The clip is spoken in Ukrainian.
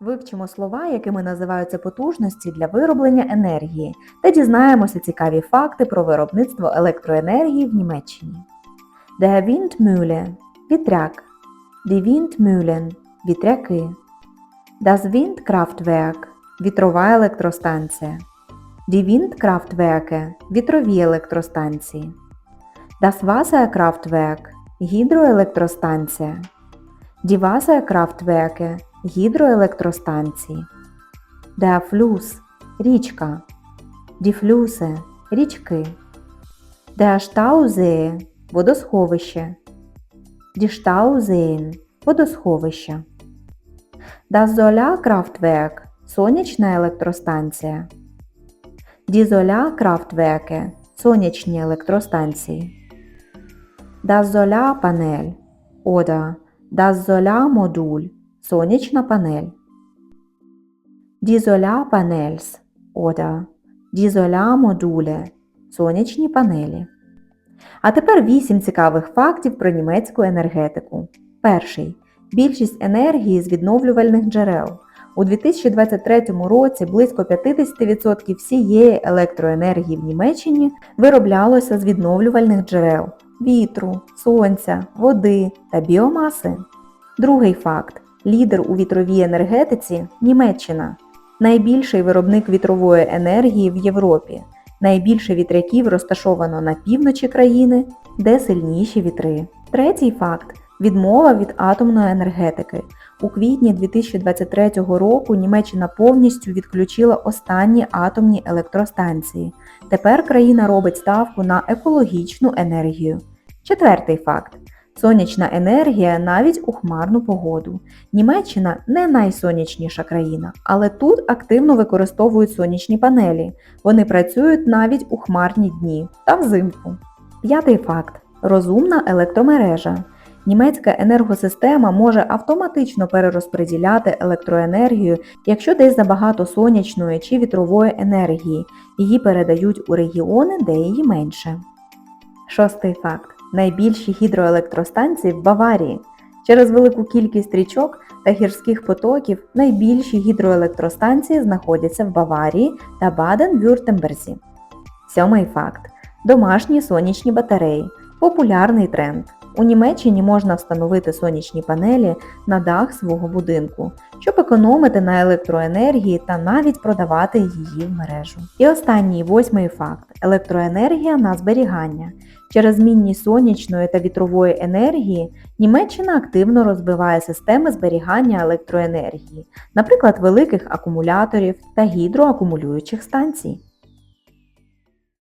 Вивчимо слова, якими називаються потужності для вироблення енергії, та дізнаємося цікаві факти про виробництво електроенергії в Німеччині. Der Windmühle – вітряк. Die Windmühlen – вітряки. Das Windkraftwerk – вітрова електростанція. Die Windkraftwerke – вітрові електростанції. Das Wasserkraftwerk – гідроелектростанція. Die Wasserkraftwerke – гідроелектростанції. Fluss – річка. Flüsse – річки. Stausee – водосховище. Stauseen – водосховища. Das Solarkraftwerk – сонячна електростанція. Die Solarkraftwerke – сонячні електростанції. Das Solarpanel oder Das Solarmodul – сонячна панель. Die Solarpanels oder Die Solarmodule – сонячні панелі. А тепер вісім цікавих фактів про німецьку енергетику. Перший. Більшість енергії з відновлювальних джерел. У 2023 році близько 50% всієї електроенергії в Німеччині вироблялося з відновлювальних джерел вітру, сонця, води та біомаси. Другий факт. Лідер у вітровій енергетиці Німеччина. Найбільший виробник вітрової енергії в Європі. Найбільше вітряків розташовано на півночі країни, де сильніші вітри. Третій факт відмова від атомної енергетики. У квітні 2023 року Німеччина повністю відключила останні атомні електростанції. Тепер країна робить ставку на екологічну енергію. Четвертий факт. Сонячна енергія навіть у хмарну погоду. Німеччина не найсонячніша країна, але тут активно використовують сонячні панелі. Вони працюють навіть у хмарні дні та взимку. П'ятий факт розумна електромережа. Німецька енергосистема може автоматично перерозподіляти електроенергію, якщо десь забагато сонячної чи вітрової енергії, її передають у регіони, де її менше. Шостий факт. Найбільші гідроелектростанції в Баварії. Через велику кількість річок та гірських потоків найбільші гідроелектростанції знаходяться в Баварії та Баден-Вюртемберзі. Сьомий факт. Домашні сонячні батареї. Популярний тренд. У Німеччині можна встановити сонячні панелі на дах свого будинку, щоб економити на електроенергії та навіть продавати її в мережу. І останній восьмий факт електроенергія на зберігання. Через змінність сонячної та вітрової енергії Німеччина активно розбиває системи зберігання електроенергії, наприклад, великих акумуляторів та гідроакумулюючих станцій.